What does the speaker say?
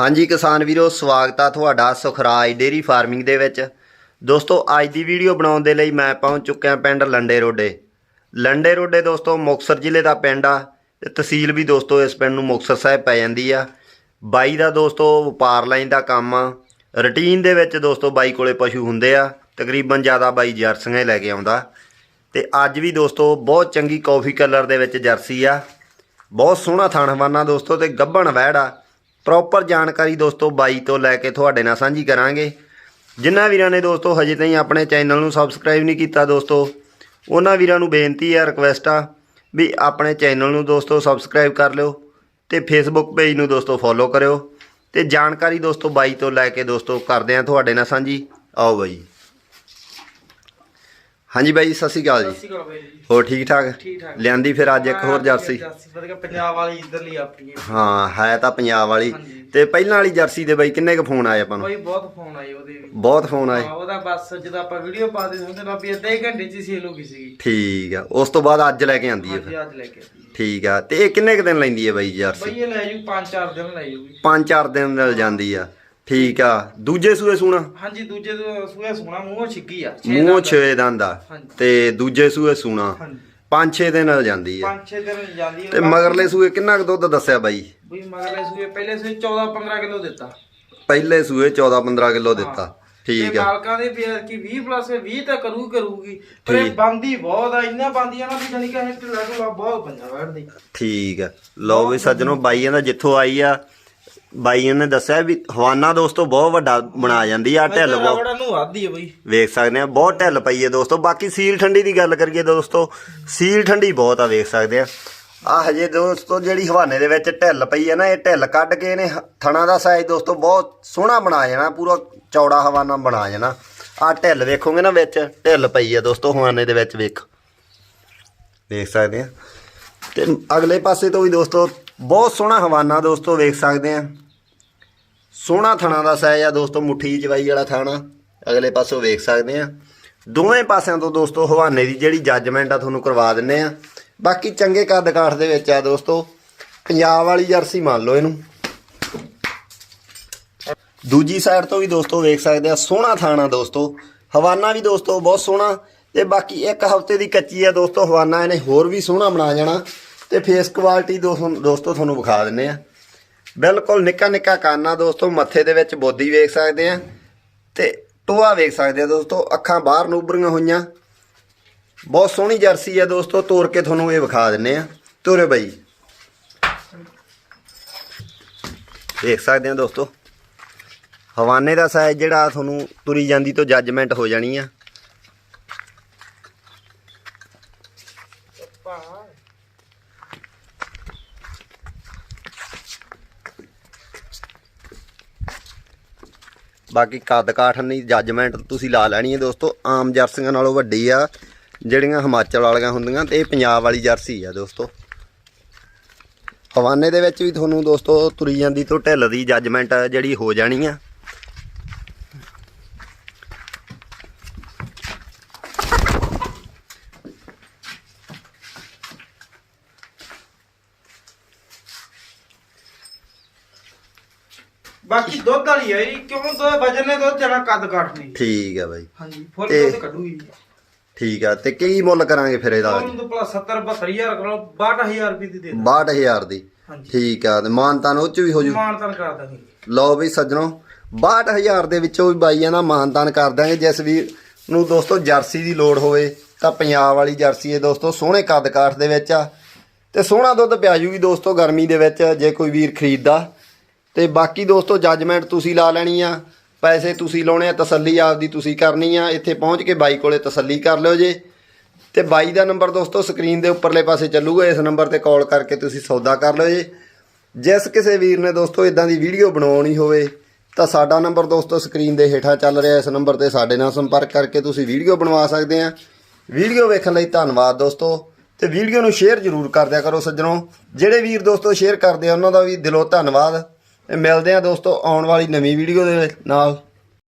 ਹਾਂਜੀ ਕਿਸਾਨ ਵੀਰੋ, ਸਵਾਗਤ ਆ ਤੁਹਾਡਾ ਸੁਖਰਾਜ ਡੇਰੀ ਫਾਰਮਿੰਗ ਦੇ ਵਿੱਚ। ਦੋਸਤੋ, ਅੱਜ ਦੀ ਵੀਡੀਓ ਬਣਾਉਣ ਦੇ ਲਈ ਮੈਂ ਪਹੁੰਚ ਚੁੱਕਿਆ ਪਿੰਡ ਲੰਡੇ ਰੋਡੇ। ਲੰਡੇ ਰੋਡੇ ਦੋਸਤੋ, ਮੁਕਤਸਰ ਜ਼ਿਲ੍ਹੇ ਦਾ ਪਿੰਡ ਆ ਤੇ ਤਹਿਸੀਲ ਵੀ ਦੋਸਤੋ ਇਸ ਪਿੰਡ ਨੂੰ ਮੁਕਤਸਰ ਸਾਹਿਬ ਪੈ ਜਾਂਦੀ ਆ। ਬਾਈ ਦਾ ਦੋਸਤੋ ਵਪਾਰ ਲਾਈਨ ਦਾ ਕੰਮ ਆ। ਰੁਟੀਨ ਦੇ ਵਿੱਚ ਦੋਸਤੋ ਬਾਈ ਕੋਲੇ ਪਸ਼ੂ ਹੁੰਦੇ ਆ। ਤਕਰੀਬਨ ਜ਼ਿਆਦਾ ਬਾਈ ਜਰਸੀਆਂ ਲੈ ਕੇ ਆਉਂਦਾ। ਤੇ ਅੱਜ ਵੀ ਦੋਸਤੋ ਬਹੁਤ ਚੰਗੀ ਕਾਫੀ ਕਲਰ ਦੇ ਵਿੱਚ ਜਰਸੀ ਆ। ਬਹੁਤ ਸੋਹਣਾ ਥਣ ਹਵਾਨਾ ਦੋਸਤੋ ਤੇ ਗੱਭਣ ਵਹਿੜ ਆ। ਪ੍ਰੋਪਰ ਜਾਣਕਾਰੀ ਦੋਸਤੋ ਬਾਈ ਤੋਂ ਲੈ ਕੇ ਤੁਹਾਡੇ ਨਾਲ ਸਾਂਝੀ ਕਰਾਂਗੇ। ਜਿਨ੍ਹਾਂ ਵੀਰਾਂ ਨੇ ਦੋਸਤੋ ਹਜੇ ਤਾਈਂ ਆਪਣੇ ਚੈਨਲ ਨੂੰ ਸਬਸਕ੍ਰਾਈਬ ਨਹੀਂ ਕੀਤਾ ਦੋਸਤੋ, ਉਹਨਾਂ ਵੀਰਾਂ ਨੂੰ ਬੇਨਤੀ ਆ ਰਿਕਵੈਸਟ ਆ ਵੀ ਆਪਣੇ ਚੈਨਲ ਨੂੰ ਦੋਸਤੋ ਸਬਸਕ੍ਰਾਈਬ ਕਰ ਲਿਓ ਤੇ ਫੇਸਬੁੱਕ ਪੇਜ ਨੂੰ ਦੋਸਤੋ ਫੋਲੋ ਕਰਿਓ ਤੇ ਜਾਣਕਾਰੀ ਦੋਸਤੋ ਬਾਈ ਤੋਂ ਲੈ ਕੇ ਦੋਸਤੋ ਕਰਦੇ ਆ ਤੁਹਾਡੇ ਨਾਲ ਸਾਂਝੀ। ਆਓ ਬਾਈ। ਹਾਂਜੀ ਬਾਈ ਸਤਿ ਸ਼੍ਰੀ ਅਕਾਲ ਜੀ। ਹੋਰ ਠੀਕ ਠਾਕ? ਠੀਕ ਠਾਕ। ਲਿਆਂਦੀ ਫਿਰ ਅੱਜ ਇੱਕ ਹੋਰ ਜਰਸੀ। ਪੰਜਾਬ ਵਾਲੀ ਆਪਣੀ ਹੈ। ਹਾਂ ਤਾਂ ਪੰਜਾਬ ਵਾਲੀ। ਤੇ ਪਹਿਲਾਂ ਵਾਲੀ ਜਰਸੀ ਦੇ ਬਾਈ ਕਿੰਨੇ ਕੁ ਫੋਨ ਆਏ ਆਪਾਂ ਨੂੰ? ਬਾਈ ਬਹੁਤ ਫੋਨ ਆਏ ਉਹਦੇ ਵੀ। ਬਹੁਤ ਫੋਨ ਆਏ। ਹਾਂ, ਉਹਦਾ ਬਸ ਜਦੋਂ ਆਪਾਂ ਵੀਡੀਓ ਪਾਦੇ ਹੁੰਦੇ ਨਾ ਵੀ ਅੱਧੇ ਘੰਟੇ ਚ ਹੀ ਸੇਲ ਹੋ ਗਈ ਸੀਗੀ। ਠੀਕ ਆ ਉਸ ਤੋਂ ਬਾਅਦ ਅੱਜ ਲੈ ਕੇ ਆਂਦੀ ਹੈ ਫਿਰ। ਹਾਂਜੀ ਅੱਜ ਲੈ ਕੇ ਆਈ। ਠੀਕ ਆ ਤੇ ਇਹ ਕਿੰਨੇ ਕੁ ਦਿਨ ਲੈਂਦੀ ਹੈ ਬਾਈ ਜਰਸੀ? ਬਾਈ ਇਹ ਲੈ ਜੂ 5-4 ਦਿਨ ਲੈ ਜੂਗੀ। ਪੰਜ ਚਾਰ ਦਿਨ ਮਿਲ ਜਾਂਦੀ ਆ। ਠੀਕ ਆ। ਦੂਜੇ ਸੂਏ ਸੂਣਾ? ਹਾਂਜੀ ਦੂਜੇ ਸੂਆ ਸੋਣਾ ਮੂੰਹ ਛਿੱਕੀ ਆ। ਛੇ ਮੂੰਹ ਦੰਦ। ਛੇ ਦੰਦ ਆ। ਹਾਂਜੀ। ਤੇ ਦੂਜੇ ਸੂਏ ਸੂਣਾ? ਹਾਂਜੀ। ਪੰਜ ਛੇ ਦਿਨ ਮਿਲ ਜਾਂਦੀ ਆ। 5-6 ਦਿਨ ਜਾਂਦੀ ਤੇ ਮਗਰਲੇ ਸੂਏ ਕਿੰਨਾ ਕੁ ਦੁੱਧ ਦੱਸਿਆ ਬਾਈ? ਬਈ ਮਗਰਲੇ ਸੂਏ ਪਹਿਲੇ ਸੂਏ 14-15 ਕਿਲੋ ਦਿੱਤਾ। ਪਹਿਲੇ ਸੂਏ 14 15 ਕਿਲੋ ਦਿੱਤਾ। ਠੀਕ ਤੇ ਆ। ਮਾਲਕਾਂ ਦੇ ਵੀ ਕਿ 20 ਪਲੱਸ 20 ਤਾਂ ਕਰੂ ਕਰੂਗੀ। ਪਰ ਇਹ ਠੀਕ। ਬੰਦੀ ਬਹੁਤ ਆ ਇੰਨਾ ਬੰਦੀ ਆ ਨਾ ਵੀ ਜਾਨੀ ਕਿ ਇਹ ਢਿੱਲਾ ਢੁੱਲਾ ਬਹੁਤ ਪੰਜਾ ਵੜਦੀ ਠੀਕ ਆ। ਲਓ ਵੀ ਸੱਜਣੋ ਬਾਈਆਂ ਦਾ ਜਿੱਥੋਂ ਆਈ ਆ ਬਾਈਆਂ ਨੇ ਦੱਸਿਆ ਵੀ ਹਵਾਨਾ ਦੋਸਤੋ ਬਹੁਤ ਵੱਡਾ ਬਣਾ ਜਾਂਦੀ ਆ ਢਿੱਲ ਬਹੁਤ ਰਬੜਾ ਨੂੰ ਆਦੀ ਹੈ ਬਈ। ਵੇਖ ਸਕਦੇ ਆ ਬਹੁਤ ਢਿੱਲ ਪਈ ਹੈ ਦੋਸਤੋ। ਬਾਕੀ ਸੀਲ ਠੰਡੀ ਦੀ ਗੱਲ ਕਰੀਏ ਦੋਸਤੋ ਸੀਲ ਠੰਡੀ ਬਹੁਤ ਆ ਵੇਖ ਸਕਦੇ ਆ। ਆ ਹਜੇ ਦੋਸਤੋ ਜਿਹੜੀ ਹਵਾਨੇ ਦੇ ਵਿੱਚ ਢਿੱਲ ਪਈ ਹੈ ਨਾ ਇਹ ਢਿੱਲ ਕੱਢ ਕੇ ਇਹਨੇ ਹ- ਥਣਾ ਦਾ ਸਾਈਜ਼ ਦੋਸਤੋ ਬਹੁਤ ਸੋਹਣਾ ਬਣਾ ਜਾਣਾ ਪੂਰਾ ਚੌੜਾ ਹਵਾਨਾ ਬਣਾ ਜਾਣਾ। ਆ ਢਿੱਲ ਵੇਖੋਗੇ ਨਾ ਵਿੱਚ ਢਿੱਲ ਪਈ ਹੈ ਦੋਸਤੋ ਹਵਾਨੇ ਦੇ ਵਿੱਚ ਵੇਖ। ਵੇਖ ਸਕਦੇ ਆ। ਤੇ ਅਗਲੇ ਪਾਸੇ ਤੋਂ ਵੀ ਦੋਸਤੋ ਬਹੁਤ ਸੋਹਣਾ ਹਵਾਨਾ ਦੋਸਤੋ ਵੇਖ ਸਕਦੇ ਆ। ਸੋਹਣਾ ਥਣਾ ਦਾ ਸਾਈਜ਼ ਆ ਦੋਸਤੋ, ਮੁੱਠੀ ਜਵਾਈ ਵਾਲਾ ਥਾਣਾ। ਅਗਲੇ ਪਾਸੋਂ ਵੇਖ ਸਕਦੇ ਆ। ਦੋਵੇਂ ਪਾਸਿਆਂ ਤੋਂ ਦੋਸਤੋ, ਹਵਾਨੇ ਦੀ ਜਿਹੜੀ ਜੱਜਮੈਂਟ ਆ ਤੁਹਾਨੂੰ ਕਰਵਾ ਦਿੰਨੇ ਆ। ਬਾਕੀ ਚੰਗੇ ਕੱਦ ਕਾਠ ਦੇ ਵਿੱਚ ਆ ਦੋਸਤੋ, ਪੰਜਾਬ ਵਾਲੀ ਜਰਸੀ ਮੰਨ ਲਓ ਇਹਨੂੰ। ਦੂਜੀ ਸਾਈਡ ਤੋਂ ਵੀ ਦੋਸਤੋ ਵੇਖ ਸਕਦੇ ਆ, ਸੋਹਣਾ ਥਾਣਾ ਦੋਸਤੋ। ਹਵਾਨਾ ਵੀ ਦੋਸਤੋ ਬਹੁਤ ਸੋਹਣਾ, ਤੇ ਬਾਕੀ ਇੱਕ ਹਫ਼ਤੇ ਦੀ ਕੱਚੀ ਆ ਦੋਸਤੋ, ਹਵਾਨਾ ਇਹਨੇ ਹੋਰ ਵੀ ਸੋਹਣਾ ਬਣਾ ਜਾਣਾ। ਤੇ ਫੇਸ ਕੁਆਲਿਟੀ ਦੋਸਤੋ ਤੁਹਾਨੂੰ ਵਿਖਾ ਦਿੰਨੇ ਆ। ਬਿਲਕੁਲ ਨਿੱਕਾ ਨਿੱਕਾ ਕਾਨਾ ਦੋਸਤੋ, ਮੱਥੇ ਦੇ ਵਿੱਚ ਬੋਦੀ ਵੇਖ ਸਕਦੇ ਆ ਤੇ ਟੋਆ ਵੇਖ ਸਕਦੇ ਆ ਦੋਸਤੋ, ਅੱਖਾਂ ਬਾਹਰ ਨੂੰ ਉੱਭਰੀਆਂ ਹੋਈਆਂ। ਬਹੁਤ ਸੋਹਣੀ ਜਰਸੀ ਆ ਦੋਸਤੋ ਤੋੜ ਕੇ ਤੁਹਾਨੂੰ ਇਹ ਵਿਖਾ ਦਿੰਨੇ ਆ। ਤੋਰੇ ਬਾਈ। ਦੇਖ ਸਕਦੇ ਆ ਦੋਸਤੋ, ਹਵਾਨੇ ਦਾ ਸਾਈਜ਼ ਜਿਹੜਾ ਤੁਹਾਨੂੰ ਤੁਰੀ ਜਾਂਦੀ ਤੋਂ ਜੱਜਮੈਂਟ ਹੋ ਜਾਣੀ ਆ। ਬਾਕੀ ਕੱਦ ਕਾਠ ਦੀ ਜੱਜਮੈਂਟ ਤੁਸੀਂ ਲਾ ਲੈਣੀ ਹੈ ਦੋਸਤੋ। ਆਮ ਜਰਸੀਆਂ ਨਾਲੋਂ ਵੱਡੀ ਆ, ਜਿਹੜੀਆਂ ਹਿਮਾਚਲ ਵਾਲੀਆਂ ਹੁੰਦੀਆਂ, ਤੇ ਇਹ ਪੰਜਾਬ ਵਾਲੀ ਜਰਸੀ ਆ ਦੋਸਤੋ। ਹਵਾਨੇ ਦੇ ਵਿੱਚ ਵੀ ਤੁਹਾਨੂੰ ਦੋਸਤੋ ਤੁਰੀ ਜਾਂਦੀ ਤੋਂ ਢਿੱਲ ਦੀ ਜੱਜਮੈਂਟ ਜਿਹੜੀ ਹੋ ਜਾਣੀ ਆ। ਬਾਕੀ ਦੁੱਧ ਵਾਲੀ ਹੈ ਇਹ ਕਿਉਂ ਦੁੱਧ ਵਜਨ ਨੇ ਦੁੱਧ ਜਣਾ ਕੱਦ ਕੱਟ ਨਹੀਂ। ਠੀਕ ਆ ਬਾਈ। ਹਾਂਜੀ ਫੁੱਲ ਤੇ- ਦੁੱਧ ਕੱਢੂਗੀ ਠੀਕ ਆ ਤੇ ਕੀ ਮੁੱਲ ਕਰਾਂਗੇ ਫਿਰ ਇਹਦਾ? ਉਹਨੂੰ ਤਾਂ ਭਲਾ 70 72000 ਕਰੋ 62000 ਰੁਪਏ ਦੀ ਦੇ ਦੇ 62000 ਦੀ। ਹਾਂਜੀ। ਠੀਕ ਆ ਤੇ ਮਾਨਤਾਨ ਉਹ ਚ ਵੀ ਹੋ ਜੂ। ਮਾਨਤਨ ਕਰ ਦਾਂਗੇ। ਲਓ ਵੀ ਸੱਜਣੋ 62000 ਦੇ ਵਿੱਚੋਂ ਵੀ ਬਾਈਆਂ ਦਾ ਮਾਨਤਾਨ ਕਰ ਦਾਂਗੇ ਜਿਸ ਵੀ ਨੂੰ ਦੋਸਤੋ ਜਰਸੀ ਦੀ ਲੋੜ ਹੋਵੇ ਤਾਂ ਪੰਜਾਬ ਵਾਲੀ ਜਰਸੀ ਹੈ ਦੋਸਤੋ ਸੋਹਣੇ ਕੱਦ ਕਾਠ ਦੇ ਵਿੱਚ ਆ। ਤੇ ਸੋਹਣਾ ਦੁੱਧ ਪਿਆ ਜੂਗੀ ਦੋਸਤੋ ਗਰਮੀ ਦੇ ਵਿੱਚ ਜੇ ਕੋਈ ਵੀਰ ਖਰੀਦਦਾ। ਤੇ ਬਾਕੀ ਦੋਸਤੋ ਜੱਜਮੈਂਟ ਤੁਸੀਂ ਲਾ ਲੈਣੀ ਆ। ਪੈਸੇ ਤੁਸੀਂ ਲਾਉਣੇ ਆ, ਤਸੱਲੀ ਆਪਦੀ ਤੁਸੀਂ ਕਰਨੀ ਆ। ਇੱਥੇ ਪਹੁੰਚ ਕੇ ਬਾਈ ਕੋਲੇ ਤਸੱਲੀ ਕਰ ਲਿਓ ਜੇ। ਤੇ ਬਾਈ ਦਾ ਨੰਬਰ ਦੋਸਤੋ ਸਕਰੀਨ ਦੇ ਉੱਪਰਲੇ ਪਾਸੇ ਚੱਲੂਗਾ। ਇਸ ਨੰਬਰ ਤੇ ਕਾਲ ਕਰਕੇ ਤੁਸੀਂ ਸੌਦਾ ਕਰ ਲਿਓ ਜੇ। ਜਿਸ ਕਿਸੇ ਵੀਰ ਨੇ ਦੋਸਤੋ ਇਦਾਂ ਦੀ ਵੀਡੀਓ ਬਣਾਉਣੀ ਹੋਵੇ, ਤਾਂ ਸਾਡਾ ਨੰਬਰ ਦੋਸਤੋ ਸਕਰੀਨ ਦੇ ਹੇਠਾਂ ਚੱਲ ਰਿਹਾ। ਇਸ ਨੰਬਰ ਤੇ ਸਾਡੇ ਨਾਲ ਸੰਪਰਕ ਕਰਕੇ ਤੁਸੀਂ ਵੀਡੀਓ ਬਣਵਾ ਸਕਦੇ ਆ। ਵੀਡੀਓ ਵੇਖਣ ਲਈ ਧੰਨਵਾਦ ਦੋਸਤੋ। ਤੇ ਵੀਡੀਓ ਨੂੰ ਸ਼ੇਅਰ ਜ਼ਰੂਰ ਕਰ ਦਿਆ ਕਰੋ ਸੱਜਣੋ। ਜਿਹੜੇ ਵੀਰ ਦੋਸਤੋ ਸ਼ੇਅਰ ਕਰਦੇ ਆ, ਉਹਨਾਂ ਦਾ ਵੀ ਦਿਲੋਂ ਧੰਨਵਾਦ। ਤੇ ਮਿਲਦੇ ਆ ਦੋਸਤੋ ਆਉਣ ਵਾਲੀ ਨਵੀਂ ਵੀਡੀਓ ਦੇ ਨਾਲ।